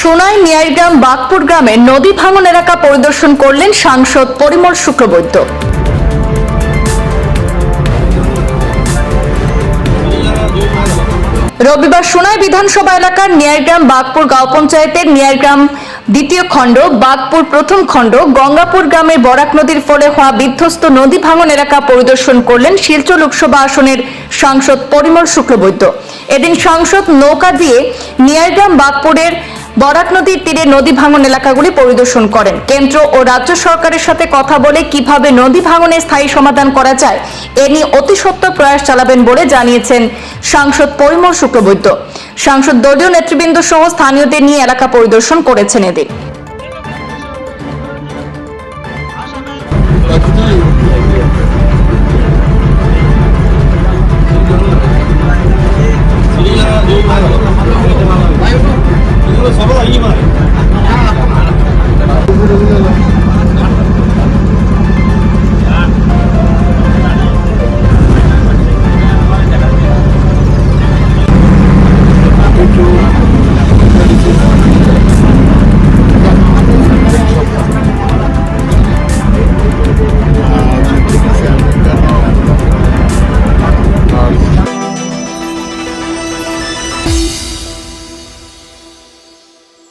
সোনাই মিয়াইগ্রাম বাগপুর গ্রামে নদী ভাঙন এলাকা পরিদর্শন করলেন সাংসদ পরিমল শুক্রবৈদ্য রবিবার সোনাই বিধানসভা এলাকার নিয়ারগ্রাম বাগপুর গাঁও পঞ্চায়েতের নিয়ারগ্রাম দ্বিতীয় খণ্ড, বাগপুর প্রথম খণ্ড, গঙ্গাপুর গ্রামের বরাক নদীর ফলে হওয়া বিধ্বস্ত নদী ভাঙন এলাকা পরিদর্শন করলেন শিলচর লোকসভা আসনের সাংসদ পরিমল শুক্লবৈদ্য। এদিন সাংসদ নৌকা দিয়ে নিয়ারগ্রাম বাগপুরের বরাক নদীর তীরে নদী ভাঙন এলাকাগুলি পরিদর্শন করেন। কেন্দ্র ও রাজ্য সরকারের সাথে কথা বলে কীভাবে নদী ভাঙনের স্থায়ী সমাধান করা যায়, এ নিয়ে অতি সত্য প্রয়াস চালাবেন বলে জানিয়েছেন সাংসদ পরিমল শুক্লবৈদ্য। সাংসদ দলীয় নেতৃবৃন্দ সহ স্থানীয়দের নিয়ে এলাকা পরিদর্শন করেছেন এদিন। 扫不到衣服